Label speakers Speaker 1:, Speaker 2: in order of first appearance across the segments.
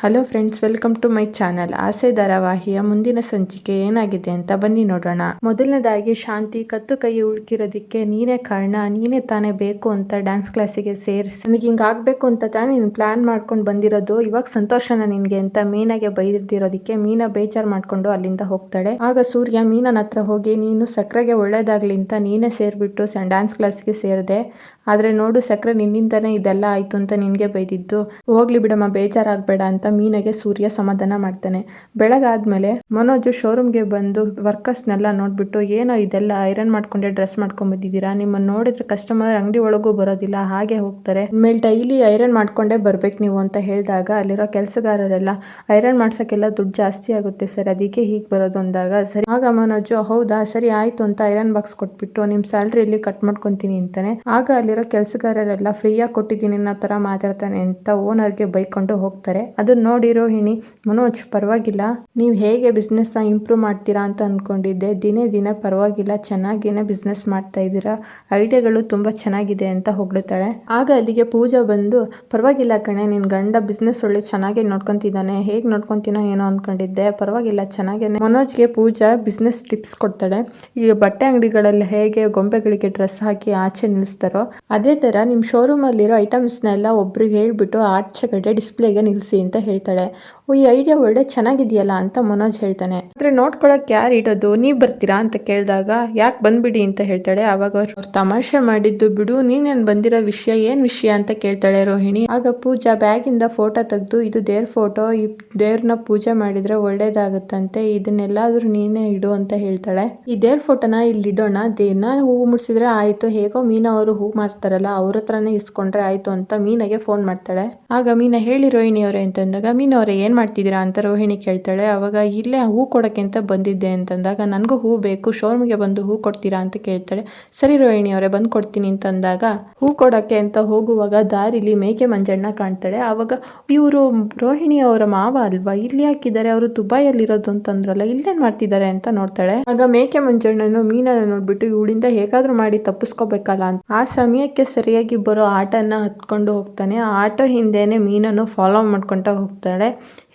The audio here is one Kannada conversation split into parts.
Speaker 1: Hello friends welcome to my channel Aase ಧಾರಾವಾಹಿಯ ಮುಂದಿನ ಸಂಚಿಕೆ ಏನಾಗಿದೆ ಅಂತ ಬನ್ನಿ ನೋಡೋಣ. ಮೊದಲನೇದಾಗಿ, ಶಾಂತಿ, ಕತ್ತು ಕೈ ಉಳ್ಕಿರೋದಕ್ಕೆ ನೀನೇ ಕಾರಣ, ನೀನೇ ತಾನೇ ಬೇಕು ಅಂತ ಡ್ಯಾನ್ಸ್ ಕ್ಲಾಸಿಗೆ ಸೇರಿಸಿ. ನನಗೆ ಹಿಂಗೆ ಆಗ್ಬೇಕು ಅಂತ ತಾನೇ ನೀನು ಪ್ಲಾನ್ ಮಾಡ್ಕೊಂಡು ಬಂದಿರೋದು. ಇವಾಗ ಸಂತೋಷನ ನಿನಗೆ ಅಂತ ಮೀನಾಗೆ ಬೈದಿರೋದಕ್ಕೆ ಮೀನಾ ಬೇಜಾರ್ ಮಾಡ್ಕೊಂಡು ಅಲ್ಲಿಂದ ಹೋಗ್ತಾಳೆ. ಆಗ ಸೂರ್ಯ ಮೀನನ ಹತ್ರ ಹೋಗಿ, ನೀನು ಸಕ್ಕರೆಗೆ ಒಳ್ಳೇದಾಗ್ಲಿ ಅಂತ ನೀನೇ ಸೇರ್ಬಿಟ್ಟು ಡ್ಯಾನ್ಸ್ ಕ್ಲಾಸ್ಗೆ ಸೇರಿದೆ. ಆದ್ರೆ ನೋಡು ಸಕ್ಕರೆ ನಿನ್ನಿಂದನೇ ಇದೆಲ್ಲ ಆಯ್ತು ಅಂತ ನಿನಗೆ ಬೈದಿದ್ದು. ಹೋಗ್ಲಿ ಬಿಡಮ್ಮ ಬೇಜಾರಾಗ್ಬೇಡ ಅಂತ ಮೀನಗೆ ಸೂರ್ಯ ಸಮಾಧಾನ ಮಾಡ್ತಾನೆ. ಬೆಳಗಾದ್ಮೇಲೆ ಮನೋಜ್ ಶೋರೂಮ್ಗೆ ಬಂದು ವರ್ಕರ್ಸ್ನೆಲ್ಲ ನೋಡ್ಬಿಟ್ಟು, ಏನೋ ಇದೆಲ್ಲ ಐರನ್ ಮಾಡ್ಕೊಂಡೆ ಡ್ರೆಸ್ ಮಾಡ್ಕೊಂಡ್ ಬಂದಿದ್ದೀರಾ ನಿಮ್ಮನ್ನ ನೋಡಿದ್ರೆ ಕಸ್ಟಮರ್ ಅಂಗಡಿ ಒಳಗೂ ಬರೋದಿಲ್ಲ, ಹಾಗೆ ಹೋಗ್ತಾರೆ. ಮೇಲೆ ಡೈಲಿ ಐರನ್ ಮಾಡ್ಕೊಂಡೇ ಬರ್ಬೇಕು ನೀವು, ಅಂತ ಹೇಳಿದಾಗ ಅಲ್ಲಿರೋ ಕೆಲಸಗಾರರೆಲ್ಲ ಐರನ್ ಮಾಡ್ಸಕ್ಕೆಲ್ಲ ದುಡ್ಡು ಜಾಸ್ತಿ ಆಗುತ್ತೆ ಸರ್, ಅದಕ್ಕೆ ಹೀಗೆ ಬರೋದು ಅಂದಾಗ, ಸರಿ. ಆಗ ಮನೋಜು, ಹೌದಾ, ಸರಿ ಆಯ್ತು ಅಂತ ಐರನ್ ಬಾಕ್ಸ್ ಕೊಟ್ಬಿಟ್ಟು, ನಿಮ್ ಸ್ಯಾಲ್ರಿಯಲ್ಲಿ ಕಟ್ ಮಾಡ್ಕೊಂತೀನಿ, ಅಂತಾನೆ. ಆಗ ಅಲ್ಲಿರೋ ಕೆಲಸಗಾರರೆಲ್ಲ ಫ್ರೀಯಾಗಿ ಕೊಟ್ಟಿದ್ದೀನಿ ಅನ್ನೋ ತರ ಮಾತಾಡ್ತಾನೆ, ಅಂತ ಓನರ್ಗೆ ಬೈಕೊಂಡು ಹೋಗ್ತಾರೆ. ನೋಡಿ ರೋಹಿಣಿ ಮನೋಜ್, ಪರವಾಗಿಲ್ಲ. ನೀವು ಹೇಗೆ ಬಿಸ್ನೆಸ್ ಇಂಪ್ರೂವ್ ಮಾಡ್ತೀರಾ ಅಂತ ಅಂದ್ಕೊಂಡಿದ್ದೆ ದಿನೇ ದಿನ ಪರವಾಗಿಲ್ಲ, ಚೆನ್ನಾಗಿನೇ ಬಿಸ್ನೆಸ್ ಮಾಡ್ತಾ ಇದ್ದೀರಾ. ಐಡಿಯಾಗಳು ತುಂಬಾ ಚೆನ್ನಾಗಿದೆ ಅಂತ ಹೊಗಳುತ್ತಾಳೆ ಆಗ ಅಲ್ಲಿಗೆ ಪೂಜಾ ಬಂದು, ಪರವಾಗಿಲ್ಲ ಕಣೆ, ನಿನ್ ಗಂಡ ಬಿಸ್ನೆಸ್ ಒಳ್ಳೆ ಚೆನ್ನಾಗಿ ನೋಡ್ಕೊಂತಿದ್ದಾನೆ. ಹೇಗ್ ನೋಡ್ಕೊತೀನೋ ಏನೋ ಅನ್ಕೊಂಡಿದ್ದೆ. ಪರವಾಗಿಲ್ಲ, ಚೆನ್ನಾಗೇನೆ. ಮನೋಜ್ಗೆ ಪೂಜಾ ಬಿಸ್ನೆಸ್ ಟಿಪ್ಸ್ ಕೊಡ್ತಾಳೆ. ಈಗ ಬಟ್ಟೆ ಅಂಗಡಿಗಳಲ್ಲಿ ಹೇಗೆ ಗೊಂಬೆಗಳಿಗೆ ಡ್ರೆಸ್ ಹಾಕಿ ಆಚೆ ನಿಲ್ಲಿಸ್ತಾರೋ ಅದೇ ತರ ನಿಮ್ ಶೋರೂಮ್ ಅಲ್ಲಿರೋ ಐಟಮ್ಸ್ನೆಲ್ಲ ಒಬ್ರಿಗೆ ಹೇಳ್ಬಿಟ್ಟು ಆಚೆ ಕಡೆ ಡಿಸ್ಪ್ಲೇಗೆ ನಿಲ್ಲಿಸಿ ಅಂತ ಹೇಳ್ತಾಳೆ. ಈ ಐಡಿಯಾ ಒಳ್ಳೆ ಚೆನ್ನಾಗಿದೆಯಲ್ಲ ಅಂತ ಮನೋಜ್ ಹೇಳ್ತಾನೆ. ಆದ್ರೆ ನೋಡ್ಕೊಳಕ್ ಯಾರು ಇಡೋದು ನೀವ್ ಬರ್ತೀರಾ ಅಂತ ಕೇಳಿದಾಗ, ಯಾಕೆ ಬಂದ್ಬಿಡಿ ಅಂತ ಹೇಳ್ತಾಳೆ. ಅವಾಗ ಅವ್ರು ತಮಾಷೆ ಮಾಡಿದ್ದು, ಬಿಡು, ನೀನೇನು ಬಂದಿರೋ ವಿಷಯ, ಏನ್ ವಿಷಯ? ಅಂತ ಕೇಳ್ತಾಳೆ ರೋಹಿಣಿ. ಆಗ ಪೂಜಾ ಬ್ಯಾಗ್ ಇಂದ ಫೋಟೋ ತೆಗೆದು, ಇದು ದೇವ್ರ ಫೋಟೋ ಈ ದೇವ್ರನ್ನ ಪೂಜೆ ಮಾಡಿದ್ರೆ ಒಳ್ಳೇದಾಗತ್ತಂತೆ. ಇದನ್ನೆಲ್ಲಾದ್ರೂ ನೀನೇ ಇಡು ಅಂತ ಹೇಳ್ತಾಳೆ. ಈ ದೇವ್ರ ಫೋಟೋನ ಇಲ್ಲಿ ಇಡೋಣ. ದೇನ ಹೂವು ಮುಡ್ಸಿದ್ರೆ ಆಯ್ತು. ಹೇಗೋ ಮೀನಾ ಅವರು ಹೂ ಮಾಡ್ತಾರಲ್ಲ ಅವ್ರ ಹತ್ರನೇ ಇಸ್ಕೊಂಡ್ರೆ ಆಯ್ತು ಅಂತ ಮೀನಾಗೆ ಫೋನ್ ಮಾಡ್ತಾಳೆ. ಆಗ ಮೀನಾ, ಹೇಳಿ ರೋಹಿಣಿ ಅವರೇ ಅಂತಂದಾಗ ಮೀನಾ ಅವರೇ, ಏನ್ ಮಾಡ್ತಿದ್ದೀರಾ ಅಂತ ರೋಹಿಣಿ ಕೇಳ್ತಾಳೆ. ಅವಾಗ ಇಲ್ಲೇ ಹೂ ಕೊಡಕ್ಕೆ ಅಂತ ಬಂದಿದ್ದೆ ಅಂತಂದಾಗ, ನನಗೂ ಹೂ ಬೇಕು, ಶೋರೂಮ್ಗೆ ಬಂದು ಹೂ ಕೊಡ್ತೀರಾ ಅಂತ ಕೇಳ್ತಾಳೆ. ಸರಿ ರೋಹಿಣಿ ಅವರೇ, ಬಂದು ಕೊಡ್ತೀನಿ ಅಂತಂದಾಗ, ಹೂ ಕೊಡೋಕ್ಕೆ ಅಂತ ಹೋಗುವಾಗ ದಾರಿಲಿ ಮೇಕೆ ಮಂಜಣ್ಣ ಕಾಣ್ತಾಳೆ. ಅವಾಗ, ಇವರು ರೋಹಿಣಿ ಅವರ ಮಾವ ಅಲ್ವಾ? ಇಲ್ಲಿ ಹಾಕಿದ್ದಾರೆ ಅವರು ದುಬೈಯಲ್ಲಿರೋದು ಅಂತಂದ್ರಲ್ಲ, ಇಲ್ಲೇನ್ ಮಾಡ್ತಿದ್ದಾರೆ ಅಂತ ನೋಡ್ತಾಳೆ. ಆಗ ಮೇಕೆ ಮಂಜಣ್ಣನು ಮೀನನ್ನು ನೋಡ್ಬಿಟ್ಟು, ಇವಳಿಂದ ಹೇಗಾದರೂ ಮಾಡಿ ತಪ್ಪಿಸ್ಕೋಬೇಕಲ್ಲ ಅಂತ. ಆ ಸಮಯಕ್ಕೆ ಸರಿಯಾಗಿ ಬರೋ ಆಟನ ಹತ್ಕೊಂಡು ಹೋಗ್ತಾನೆ. ಆ ಆಟೋ ಹಿಂದೆನೆ ಮೀನನ್ನು ಫಾಲೋ ಮಾಡ್ಕೊತಾ ಹೋಗ್ತಾಳೆ.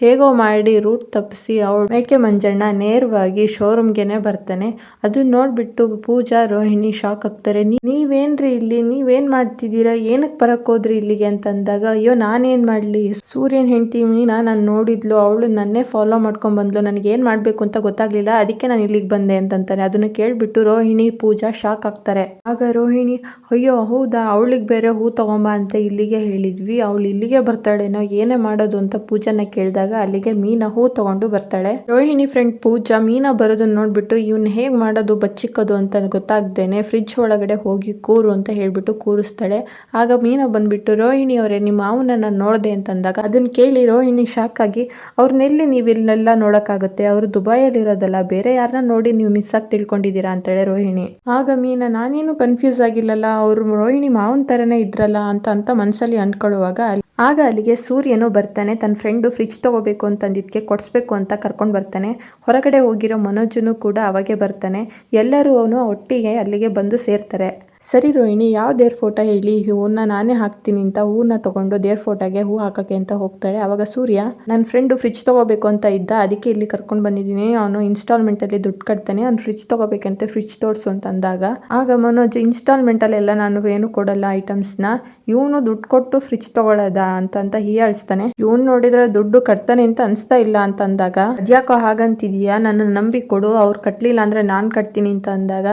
Speaker 1: ಹೇಗೋ ಮಾಡಿ ರೂಟ್ ತಪ್ಪಿಸಿ ಅವಳು ಮೇಕೆ ಮಂಜಣ್ಣ ನೇರವಾಗಿ ಶೋರೂಮ್ಗೆನೆ ಬರ್ತಾನೆ. ಅದನ್ನ ನೋಡ್ಬಿಟ್ಟು ಪೂಜಾ, ರೋಹಿಣಿ ಶಾಕ್ ಆಗ್ತಾರೆ. ನೀವೇನ್ರಿ ಇಲ್ಲಿ? ನೀವೇನ್ ಮಾಡ್ತಿದ್ದೀರಾ? ಏನಕ್ಕೆ ಬರಕ್ ಹೋದ್ರಿ ಇಲ್ಲಿಗೆ? ಅಂತಂದಾಗ, ಅಯ್ಯೋ, ನಾನೇನ್ ಮಾಡ್ಲಿ? ಸೂರ್ಯನ್ ಹೆಂಡತಿ ಮೀನಾ ನಾನು ನೋಡಿದ್ಲು. ಅವಳು ನನ್ನೇ ಫಾಲೋ ಮಾಡ್ಕೊಂಡ್ ಬಂದ್ಲು. ನನಗೆ ಏನ್ ಮಾಡ್ಬೇಕು ಅಂತ ಗೊತ್ತಾಗ್ಲಿಲ್ಲ. ಅದಕ್ಕೆ ನಾನು ಇಲ್ಲಿಗೆ ಬಂದೆ ಅಂತಂತಾನೆ. ಅದನ್ನ ಕೇಳಿಬಿಟ್ಟು ರೋಹಿಣಿ, ಪೂಜಾ ಶಾಕ್ ಆಗ್ತಾರೆ. ಆಗ ರೋಹಿಣಿ, ಅಯ್ಯೋ, ಹೌದಾ? ಅವಳಿಗೆ ಬೇರೆ ಹೂ ತಗೊಂಬ ಅಂತ ಇಲ್ಲಿಗೆ ಹೇಳಿದ್ವಿ. ಅವಳು ಇಲ್ಲಿಗೆ ಬರ್ತಾಳೇನೋ? ಏನೇ ಮಾಡೋದು? ಅಂತ ಪೂಜಾನ ಕೇಳಿದಾಗ ಅಲ್ಲಿಗೆ ಮೀನ ಹೂ ತಗೊಂಡು ಬರ್ತಾಳೆ. ರೋಹಿಣಿ ಫ್ರೆಂಡ್ ಪೂಜಾ, ಮೀನ ಬರೋದನ್ನ ನೋಡ್ಬಿಟ್ಟು ಇವನ್ ಹೇಗ್ ಮಾಡೋದು, ಬಚ್ಚಿಕ್ಕೋದು ಅಂತ ಗೊತ್ತಾಗ್ದೇನೆ ಫ್ರಿಡ್ಜ್ ಒಳಗಡೆ ಹೋಗಿ ಕೂರು ಅಂತ ಹೇಳ್ಬಿಟ್ಟು ಕೂರಿಸ್ತಾಳೆ. ಆಗ ಮೀನ ಬಂದ್ಬಿಟ್ಟು, ರೋಹಿಣಿ ಅವರೇ, ನಿಮ್ಮ ಮಾವನನ್ನ ನೋಡ್ದೆ ಅಂತಂದಾಗ ಅದನ್ನ ಕೇಳಿ ರೋಹಿಣಿ ಶಾಕ್ ಆಗಿ ಅವ್ರನ್ನೆಲ್ಲಿ ನೀವು ಇಲ್ಲೆಲ್ಲ ನೋಡಕ್ಕಾಗುತ್ತೆ, ಅವರು ದುಬೈಯಲ್ಲಿ ಇರೋದಲ್ಲ, ಬೇರೆ ಯಾರನ್ನ ನೋಡಿ ನೀವು ಮಿಸ್ ಆಗಿ ತಿಳ್ಕೊಂಡಿದ್ದೀರಾ? ಅಂತೇಳಿ ರೋಹಿಣಿ. ಆಗ ಮೀನ, ನಾನೇನು ಕನ್ಫ್ಯೂಸ್ ಆಗಿಲ್ಲಲ್ಲ, ಅವರು ರೋಹಿಣಿ ಮಾವನ್ ತರನೇ ಇದ್ರಲ್ಲ ಅಂತ ಅಂತ ಮನಸ್ಸಲ್ಲಿ ಅನ್ಕೊಳ್ಳುವಾಗ ಆಗ ಅಲ್ಲಿಗೆ ಸೂರ್ಯನು ಬರ್ತಾನೆ, ತನ್ನ ಫ್ರೆಂಡು ಫ್ರಿಜ್ ತೊಗೋಬೇಕು ಅಂತಂದಿದ್ದಕ್ಕೆ ಕೊಡಿಸ್ಬೇಕು ಅಂತ ಕರ್ಕೊಂಡು ಬರ್ತಾನೆ. ಹೊರಗಡೆ ಹೋಗಿರೋ ಮನೋಜನು ಕೂಡ ಅವಾಗೆ ಬರ್ತಾನೆ. ಎಲ್ಲರೂ ಅವನು ಒಟ್ಟಿಗೆ ಅಲ್ಲಿಗೆ ಬಂದು ಸೇರ್ತಾರೆ. ಸರಿ ರೋಹಿಣಿ, ಯಾವ ದೇವ್ರ ಫೋಟೋ ಹೇಳಿ? ಹೂವನ್ನ ನಾನೇ ಹಾಕ್ತೀನಿ ಅಂತ ಹೂವನ್ನ ತಗೊಂಡು ದೇವ್ರ ಫೋಟೋಗೆ ಹೂ ಹಾಕಕ್ಕೆ ಅಂತ ಹೋಗ್ತಾಳೆ. ಅವಾಗ ಸೂರ್ಯ ನನ್ನ ಫ್ರೆಂಡು ಫ್ರಿಜ್ ತಗೋಬೇಕು ಅಂತ ಇದ್ದ, ಅದಕ್ಕೆ ಇಲ್ಲಿ ಕರ್ಕೊಂಡು ಬಂದಿದ್ದೀನಿ. ಅವನು ಇನ್ಸ್ಟಾಲ್ಮೆಂಟ್ ಅಲ್ಲಿ ದುಡ್ಡು ಕಟ್ತಾನೆ. ಅವ್ನು ಫ್ರಿಜ್ ತಗೋಬೇಕಂತ ಫ್ರಿಜ್ ತೋರಿಸು ಅಂತ ಅಂದಾಗ, ಆಗ ಮನೋಜ್ ಇನ್ಸ್ಟಾಲ್ಮೆಂಟ್ ಅಲ್ಲೆಲ್ಲ ನಾನು ಏನು ಕೊಡಲ್ಲ ಐಟಮ್ಸ್ನ ಇವನು ದುಡ್ಡು ಕೊಟ್ಟು ಫ್ರಿಜ್ ತಗೊಳದ ಅಂತ ಹೀಯಾಳಿಸ್ತಾನೆ. ಇವನು ನೋಡಿದ್ರೆ ದುಡ್ಡು ಕಟ್ತಾನೆ ಅಂತ ಅನ್ಸ್ತಾ ಇಲ್ಲ ಅಂತ ಅಂದಾಗ ಅದ್ಯಾಕೋ ಹಾಗಂತಿದೀಯಾ? ನನ್ನ ನಂಬಿ ಕೊಡು. ಅವ್ರು ಕಟ್ಲಿಲ್ಲ ಅಂದ್ರೆ ನಾನ್ ಕಟ್ತೀನಿ ಅಂತ ಅಂದಾಗ,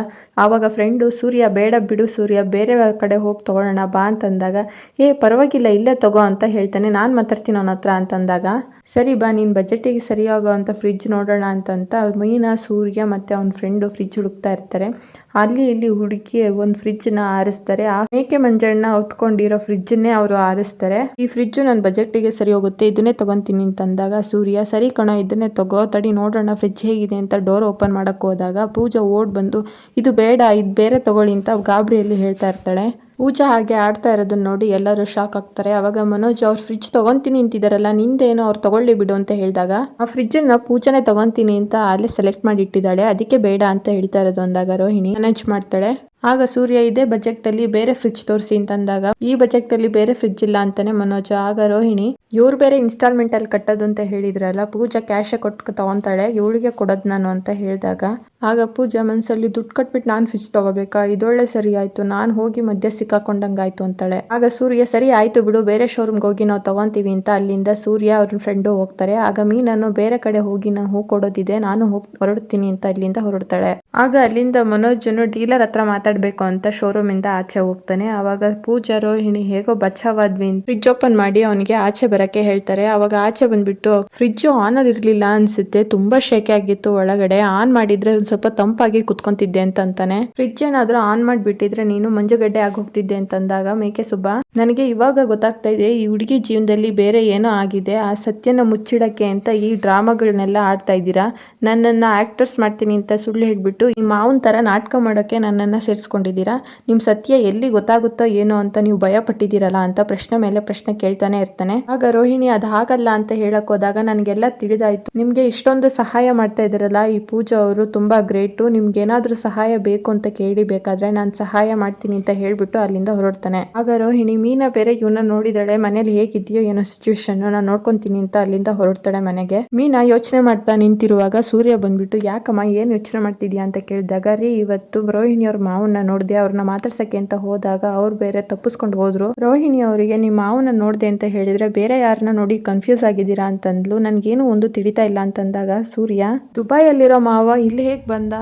Speaker 1: ಆವಾಗ ಫ್ರೆಂಡು ಸೂರ್ಯ, ಬೇಡ ಬಿಡು. ಬಿಡು ಸೂರ್ಯ, ಬೇರೆ ಕಡೆ ಹೋಗಿ ತೊಗೊಳ್ಳೋಣ ಬಾ ಅಂತಂದಾಗ, ಏ, ಪರವಾಗಿಲ್ಲ, ಇಲ್ಲೇ ತಗೋ ಅಂತ ಹೇಳ್ತಾನೆ. ನಾನು ಮಾತಾಡ್ತೀನಿ ಅವನ ಹತ್ರ ಅಂತಂದಾಗ, ಸರಿ ಬಾ, ನೀನು ಬಜೆಟಿಗೆ ಸರಿಯಾಗೋ ಅಂತ ಫ್ರಿಜ್ ನೋಡೋಣ ಅಂತಂತ ಮೀನಾ, ಸೂರ್ಯ ಮತ್ತು ಅವನ ಫ್ರೆಂಡು ಫ್ರಿಜ್ ಹುಡುಕ್ತಾ ಇರ್ತಾರೆ. ಅಲ್ಲಿ ಇಲ್ಲಿ ಹುಡುಕಿ ಒಂದು ಫ್ರಿಜ್ನ ಆರಿಸ್ತಾರೆ. ಆ ಮೇಕೆ ಮಂಜಣ್ಣ ಹೊತ್ಕೊಂಡಿರೋ ಫ್ರಿಜ್ಜನ್ನೇ ಅವರು ಆರಿಸ್ತಾರೆ. ಈ ಫ್ರಿಡ್ಜ್ ನನ್ನ ಬಜೆಟ್ಗೆ ಸರಿ ಹೋಗುತ್ತೆ, ಇದನ್ನೇ ತಗೊಂತೀನಿ ಅಂತಂದಾಗ ಸೂರ್ಯ, ಸರಿ ಕಣೋ, ಇದನ್ನೇ ತಗೋ, ತಡಿ, ನೋಡೋಣ ಫ್ರಿಜ್ ಹೇಗಿದೆ ಅಂತ ಡೋರ್ ಓಪನ್ ಮಾಡಕ್ ಹೋದಾಗ, ಪೂಜಾ ಓಡ್ ಬಂದು, ಇದು ಬೇಡ, ಇದು ಬೇರೆ ತಗೊಳ್ಳಿ ಅಂತ ಗಾಬರಿಯಲ್ಲಿ ಹೇಳ್ತಾ ಇರ್ತಾಳೆ. ಪೂಜಾ ಹಾಗೆ ಆಡ್ತಾ ಇರೋದನ್ನ ನೋಡಿ ಎಲ್ಲರೂ ಶಾಕ್ ಆಗ್ತಾರೆ. ಅವಾಗ ಮನೋಜ್ ಅವ್ರು ಫ್ರಿಜ್ ತಗೊಂತೀನಿ ಅಂತಿದಾರಲ್ಲ, ನಿಂದೇನೋ ಅವ್ರು ತಗೊಳ್ಳಿ ಬಿಡು ಅಂತ ಹೇಳಿದಾಗ, ಆ ಫ್ರಿಡ್ಜನ್ನು ಪೂಜಾನೆ ತಗೊಂತೀನಿ ಅಂತ ಅಲ್ಲೇ ಸೆಲೆಕ್ಟ್ ಮಾಡಿ ಇಟ್ಟಿದ್ದಾಳೆ. ಅದಕ್ಕೆ ಬೇಡ ಅಂತ ಹೇಳ್ತಾ ಇರೋದು ಅಂದಾಗ ರೋಹಿಣಿ ಮ್ಯಾನೇಜ್ ಮಾಡ್ತಾಳೆ. ಆಗ ಸೂರ್ಯ ಇದೇ ಬಜೆಟ್ ಅಲ್ಲಿ ಬೇರೆ ಫ್ರಿಡ್ಜ್ ತೋರಿಸಿ ಅಂತಂದಾಗ, ಈ ಬಜೆಟ್ ಅಲ್ಲಿ ಬೇರೆ ಫ್ರಿಡ್ಜ್ ಇಲ್ಲ ಅಂತಾನೆ ಮನೋಜ್. ಆಗ ರೋಹಿಣಿ, ಇವ್ರು ಬೇರೆ ಇನ್ಸ್ಟಾಲ್ಮೆಂಟ್ ಅಲ್ಲಿ ಕಟ್ಟೋದು ಅಂತ ಹೇಳಿದ್ರಲ್ಲ, ಪೂಜಾ ಕ್ಯಾಶ್ ಕೊಟ್ಟು ತಗೊಂತಾಳೆ, ಇವಳಿಗೆ ಕೊಡೋದು ನಾನು ಅಂತ ಹೇಳಿದಾಗ ಆಗ ಪೂಜಾ ಮನಸ್ಸಲ್ಲಿ ದುಡ್ಡು ಕಟ್ಬಿಟ್ಟು ನಾನು ಫ್ರಿಜ್ ತಗೋಬೇಕಾ? ಇದೊಳ್ಳೆ ಸರಿ ಆಯಿತು, ನಾನು ಹೋಗಿ ಮಧ್ಯೆ ಸಿಕ್ಕಾಕೊಂಡಂಗಾಯ್ತು ಅಂತಾಳೆ. ಆಗ ಸೂರ್ಯ, ಸರಿ ಆಯಿತು ಬಿಡು, ಬೇರೆ ಶೋರೂಮ್ಗೆ ಹೋಗಿ ನಾವು ತಗೊಂತೀವಿ ಅಂತ ಅಲ್ಲಿಂದ ಸೂರ್ಯ ಅವ್ರ ಫ್ರೆಂಡು ಹೋಗ್ತಾರೆ. ಆಗ ಮೀನನ್ನು ಬೇರೆ ಕಡೆ ಹೋಗಿ ನಾನು ಹೂ ಕೊಡೋದಿದೆ, ನಾನು ಹೋಗಿ ಹೊರಡ್ತೀನಿ ಅಂತ ಅಲ್ಲಿಂದ ಹೊರಡ್ತಾಳೆ. ಆಗ ಅಲ್ಲಿಂದ ಮನೋಜನು ಡೀಲರ್ ಹತ್ರ ಮಾತಾಡ್ಬೇಕು ಅಂತ ಶೋರೂಮ್ ಇಂದ ಆಚೆ ಹೋಗ್ತಾನೆ. ಆವಾಗ ಪೂಜಾ ರೋಹಿಣಿ, ಹೇಗೋ ಬಚಾವಾದ್ವಿ ಫ್ರಿಜ್ ಓಪನ್ ಮಾಡಿ ಅವನಿಗೆ ಆಚೆ ಬರಕ್ಕೆ ಹೇಳ್ತಾರೆ. ಅವಾಗ ಆಚೆ ಬಂದ್ಬಿಟ್ಟು ಫ್ರಿಡ್ಜ್ ಆನ್ ಇರ್ಲಿಲ್ಲ ಅನ್ಸುತ್ತೆ, ತುಂಬಾ ಶೇಕೆ ಆಗಿತ್ತು, ಒಳಗಡೆ ಆನ್ ಮಾಡಿದ್ರೆ ಸ್ವಲ್ಪ ತಂಪಾಗಿ ಕುತ್ಕೊಂತಿದ್ದೆ ಅಂತ ಅಂತಾನೆ ಫ್ರಿಡ್ಜ್ ಏನಾದ್ರೂ ಆನ್ ಮಾಡಿಬಿಟ್ಟಿದ್ರೆ ನೀನು ಮಂಜುಗಡ್ಡೆ ಹೋಗ್ತಿದ್ದೆ ಅಂತಂದಾಗ, ಮೇಕೆ ಸುಬ್ಬ, ನನಗೆ ಇವಾಗ ಗೊತ್ತಾಗ್ತಾ ಇದೆ, ಈ ಹುಡುಗಿ ಜೀವನದಲ್ಲಿ ಬೇರೆ ಏನೋ ಆಗಿದೆ. ಆ ಸತ್ಯನ ಮುಚ್ಚಿಡಕ್ಕೆ ಅಂತ ಈ ಡ್ರಾಮಾಗಳನ್ನೆಲ್ಲ ಆಡ್ತಾ ಇದ್ದೀರಾ? ನನ್ನನ್ನ ಆಕ್ಟರ್ಸ್ ಮಾಡ್ತೀನಿ ಅಂತ ಸುಳ್ಳು ಹೇಳ್ಬಿಟ್ಟು ಈ ಮಾವನ್ ತರ ನಾಟಕ ಮಾಡೋಕೆ ನನ್ನನ್ನ ಸೇರಿಸ್ಕೊಂಡಿದ್ದೀರಾ? ನಿಮ್ಮ ಸತ್ಯ ಎಲ್ಲಿ ಗೊತ್ತಾಗುತ್ತೋ ಏನೋ ಅಂತ ನೀವು ಭಯ ಪಟ್ಟಿದ್ದೀರಲ್ಲ ಅಂತ ಪ್ರಶ್ನೆ ಮೇಲೆ ಪ್ರಶ್ನೆ ಕೇಳ್ತಾನೆ ಇರ್ತಾನೆ. ಆಗ ರೋಹಿಣಿ, ಅದು ಹಾಗಲ್ಲ ಅಂತ ಹೇಳಕ್ ಹೋದಾಗ ನನ್ಗೆಲ್ಲ ತಿಳಿದಾಯ್ತು. ನಿಮ್ಗೆ ಇಷ್ಟೊಂದು ಸಹಾಯ ಮಾಡ್ತಾ ಇದ್ದೀರಲ್ಲ, ಈ ಪೂಜಾ ಅವರು ತುಂಬಾ ಗ್ರೇಟು ನಿಮ್ಗೆ ಏನಾದ್ರೂ ಸಹಾಯ ಬೇಕು ಅಂತ ಕೇಳಿ ಬೇಕಾದ್ರೆ ನಾನು ಸಹಾಯ ಮಾಡ್ತೀನಿ ಅಂತ ಹೇಳಿಬಿಟ್ಟು ಅಲ್ಲಿಂದ ಹೊರಡ್ತಾನೆ. ಆಗ ರೋಹಿಣಿ, ಮೀನ ಬೇರೆ ಇವನ್ನ ನೋಡಿದಾಳೆ, ಮನೇಲಿ ಹೇಗಿದೆಯೋ ಏನೋ ಸಿಚುವೇಶನ್ ನಾನು ನೋಡ್ಕೊಂತೀನಿ ಅಂತ ಅಲ್ಲಿಂದ ಹೊರಡ್ತಾಳೆ ಮನೆಗೆ. ಮೀನಾ ಯೋಚನೆ ಮಾಡ್ತಾ ನಿಂತಿರುವಾಗ ಸೂರ್ಯ ಬಂದ್ಬಿಟ್ಟು, ಯಾಕಮ್ಮ, ಏನು ಯೋಚನೆ ಮಾಡ್ತಿದ್ಯಾ? ಅಂತ ಕೇಳಿದಾಗ, ರೀ, ಇವತ್ತು ರೋಹಿಣಿ ಅವ್ರ ಮಾವನ್ನ ನೋಡಿದೆ, ಅವ್ರನ್ನ ಮಾತಾಡ್ಸಕ್ಕೆ ಅಂತ ಹೋದಾಗ ಅವ್ರು ಬೇರೆ ತಪ್ಪಿಸ್ಕೊಂಡು ಹೋದ್ರು. ರೋಹಿಣಿ ಅವರಿಗೆ ನಿಮ್ಮ ಮಾವನ ನೋಡ್ದೆ ಅಂತ ಹೇಳಿದ್ರೆ ಬೇರೆ ಯಾರನ್ನ ನೋಡಿ ಕನ್ಫ್ಯೂಸ್ ಆಗಿದ್ದೀರಾ? ಅಂತಂದ್ಲು. ನನ್ಗೇನು ಒಂದು ತಿಳಿತಾ ಇಲ್ಲ ಅಂತಂದಾಗ, ಸೂರ್ಯ, ದುಬೈಯಲ್ಲಿರೋ ಮಾವ ಇಲ್ಲಿ ಹೇಗೆ ಬಂದ,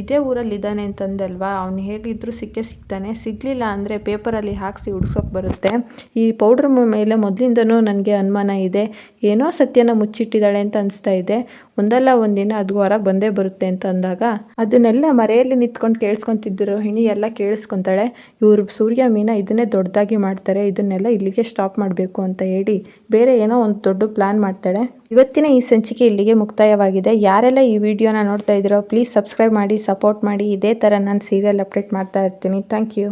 Speaker 1: ಇದೇ ಊರಲ್ಲಿ ಇದ್ದಾನೆ ಅಂತಂದಲ್ವಾ? ಅವ್ನು ಹೇಗಿದ್ರು ಸಿಕ್ಕೇ ಸಿಗ್ತಾನೆ. ಸಿಗ್ಲಿಲ್ಲ ಅಂದರೆ ಪೇಪರಲ್ಲಿ ಹಾಕಿಸಿ ಉಡ್ಸೋಕೆ ಬರುತ್ತೆ. ಈ ಪೌಡ್ರ್ ಮೇಲೆ ಮೊದಲಿಂದನೂ ನನಗೆ ಅನುಮಾನ ಇದೆ. ಏನೋ ಸತ್ಯನ ಮುಚ್ಚಿಟ್ಟಿದ್ದಾಳೆ ಅಂತ ಅನಿಸ್ತಾ ಇದೆ. ಒಂದಲ್ಲ ಒಂದಿನ ಅದು ಹೊರಗೆ ಬಂದೇ ಬರುತ್ತೆ ಅಂತ ಅಂದಾಗ ಅದನ್ನೆಲ್ಲ ಮರೆಯಲ್ಲಿ ನಿಂತ್ಕೊಂಡು ಕೇಳಿಸ್ಕೊಂತಿದ್ದು ರೋಹಿಣಿ ಎಲ್ಲ ಕೇಳಿಸ್ಕೊತಾಳೆ. ಇವರು ಸೂರ್ಯ ಮೀನ ಇದನ್ನೇ ದೊಡ್ಡದಾಗಿ ಮಾಡ್ತಾರೆ, ಇದನ್ನೆಲ್ಲ ಇಲ್ಲಿಗೆ ಸ್ಟಾಪ್ ಮಾಡಬೇಕು ಅಂತ ಹೇಳಿ ಬೇರೆ ಏನೋ ಒಂದು ದೊಡ್ಡ ಪ್ಲಾನ್ ಮಾಡ್ತಾಳೆ. ಇವತ್ತಿನ ಈ ಸಂಚಿಕೆ ಇಲ್ಲಿಗೆ ಮುಕ್ತಾಯವಾಗಿದೆ. ಯಾರೆಲ್ಲ ಈ ವಿಡಿಯೋನ ನೋಡ್ತಾ ಇದ್ದೀರೋ ಪ್ಲೀಸ್ ಸಬ್ಸ್ಕ್ರೈಬ್ ಮಾಡಿ ಸಪೋರ್ಟ್ ಮಾಡಿ. ಇದೇ ಥರ ನಾನು ಸೀರಿಯಲ್ ಅಪ್ಡೇಟ್ ಮಾಡ್ತಾ ಇರ್ತೀನಿ. Thank you